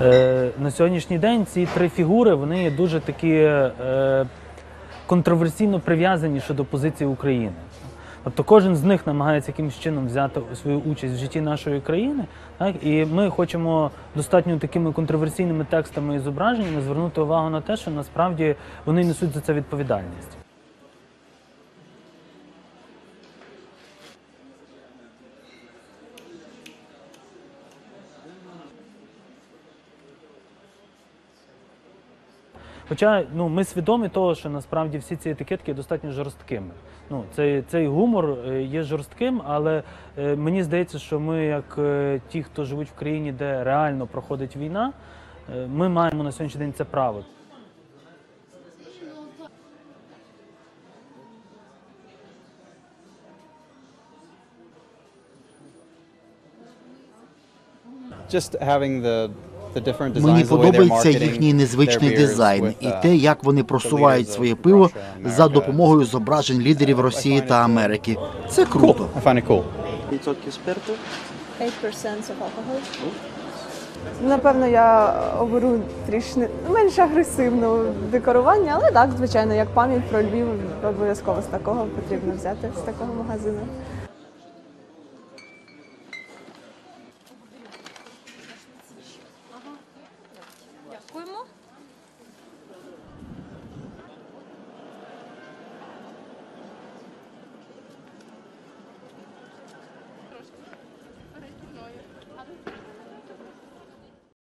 Е, на сьогоднішній день ці три фігури вони дуже такі е, контроверсійно прив'язані щодо позиції України. Тобто кожен з них намагається якимось чином взяти свою участь в житті нашої країни. Так? І ми хочемо достатньо такими контроверсійними текстами і зображеннями звернути увагу на те, що насправді вони несуть за це відповідальність. Хоча ну, ми свідомі того, що насправді всі ці етикетки є достатньо жорсткими. Ну, цей, цей гумор е, є жорстким, але е, мені здається, що ми, як е, ті, хто живуть в країні, де реально проходить війна, ми маємо на сьогоднішній день це право. Just having the Мені the подобається їхній незвичний дизайн і uh, те, як вони просувають своє пиво за допомогою зображень лідерів Росії та Америки. Це круто. Спирту. 8% of. Напевно, я оберу трішки менш агресивне декорування, але так, звичайно, як пам'ять про Львів, обов'язково з такого потрібно взяти з такого магазину.